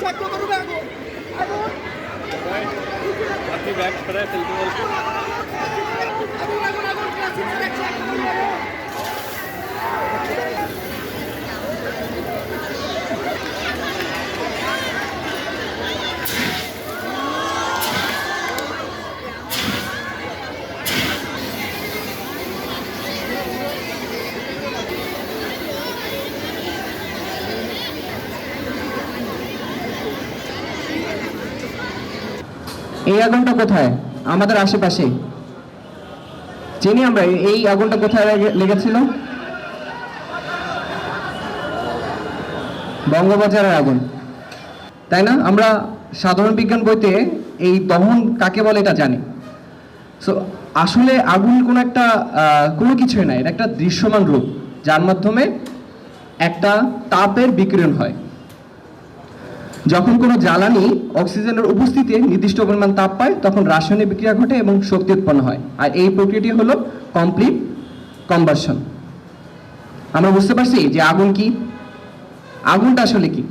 Check तो करो bag को आपकी बैग पता है चलती है। এই আগুনটা কোথায়? আমাদের আশেপাশে। চিনি আমরা এই আগুনটা কোথায় লেগে- লেগেছিল? বঙ্গবাজারের আগুন। তাই না? আমরা সাধারণ বিজ্ঞান বইতে এই দহন কাকে বলে এটা জানি। সো আসলে আগুন কোনো একটা কোনো কিছুই না, এটা একটা দৃশ্যমান রূপ। যার মাধ্যমে একটা তাপের বিকিরণ হয়। যখন কোনো জ্বালানি অক্সিজেনের উপস্থিতিতে নির্দিষ্ট পরিমাণ তাপ পায়, তখন রাসায়নিক বিক্রিয়া ঘটে এবং শক্তি উৎপন্ন হয়। আর এই প্রক্রিয়াটি হলো কমপ্লিট কম্বাসন আমরা বুঝতে পারছি যে আগুন কি? আগুনটা আসলে কি?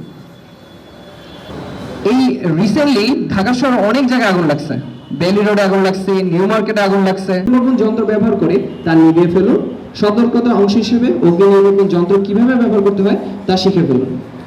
এই রিসেন্টলি ঢাকা শহরে অনেক জায়গায় আগুন লাগছে। বেলি রোডে আগুন লাগছে নিউ মার্কেটে আগুন লাগছে। নির্বাপন যন্ত্র ব্যবহার করে তা নিভিয়ে ফেলুন। সতর্কতা অংশ হিসেবে অগ্নি নির্বাপন যন্ত্র কীভাবে ব্যবহার করতে হয় তা শিখে ফেলুন।